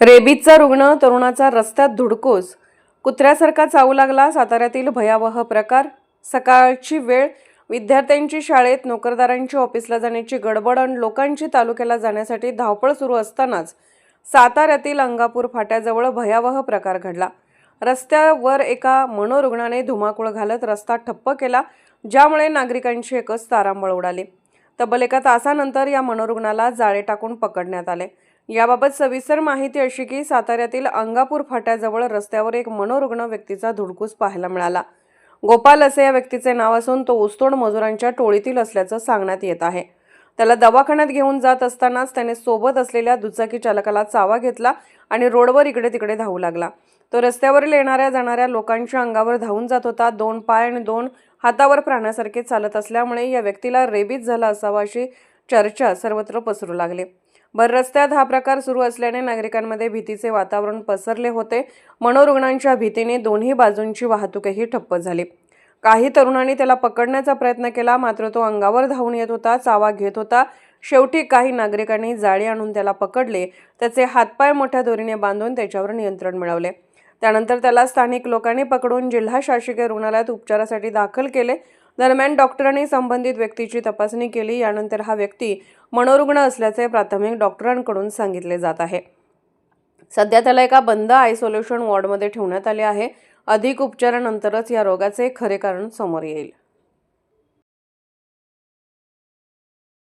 रेबीजचा रुग्ण तरुणाचा रस्त्यात धुडकूस. कुत्र्यासारखा चावू लागला साताऱ्यातील भयावह प्रकार. सकाळची वेळ विद्यार्थ्यांची शाळेत नोकरदारांची ऑफिसला जाण्याची गडबड आणि लोकांची तालुक्याला जाण्यासाठी धावपळ सुरू असतानाच साताऱ्यातील अंगापूर फाट्याजवळ भयावह प्रकार घडला. रस्त्यावर एका मनोरुग्णाने धुमाकूळ घालत रस्ता ठप्प केला ज्यामुळे नागरिकांची एकच तारांबळ उडाली. तब्बल एका तासानंतर या मनोरुग्णाला जाळे टाकून पकडण्यात आले. याबाबत सविस्तर माहिती अशी की साताऱ्यातील अंगापूर फाट्याजवळ रस्त्यावर एक मनोरुग्ण व्यक्तीचा धुडकूस पाहायला मिळाला. गोपाल असे या व्यक्तीचे नाव असून तो ऊसतोड मजुरांच्या टोळीतील असल्याचं सांगण्यात येत आहे. त्याला दवाखान्यात घेऊन जात असतानाच त्याने सोबत असलेल्या दुचाकी चालकाला चावा घेतला आणि रोडवर इकडे तिकडे धावू लागला. तो रस्त्यावरील येणाऱ्या जाणाऱ्या लोकांच्या अंगावर धावून जात होता. दोन पाय आणि दोन हातावर प्राण्यासारखे चालत असल्यामुळे या व्यक्तीला रेबीज झाला असावा अशी चर्चा सर्वत्र पसरू लागली. भर रस्त्यात हा प्रकार सुरू असल्याने नागरिकांमध्ये भीतीचे वातावरण पसरले होते. मनोरुग्णांच्या भीतीने दोन्ही बाजूंची वाहतूकही ठप्प झाली. काही तरुणांनी त्याला पकडण्याचा प्रयत्न केला मात्र तो अंगावर धावून येत होता चावा घेत होता. शेवटी काही नागरिकांनी जाळी आणून त्याला पकडले. त्याचे हातपाय मोठ्या दोरीने बांधून त्याच्यावर नियंत्रण मिळवले. त्यानंतर त्याला स्थानिक लोकांनी पकडून जिल्हा शासकीय रुग्णालयात उपचारासाठी दाखल केले. दरम्यान डॉक्टरांनी संबंधित व्यक्तीची तपासणी केली. यानंतर हा व्यक्ती मनोरुग्ण असल्याचे प्राथमिक डॉक्टरांकडून सांगितले जात आहे. सध्या त्याला एका बंद आयसोलेशन वॉर्डमध्ये ठेवण्यात आले आहे. अधिक उपचारानंतरच या रोगाचे खरे कारण समोर येईल.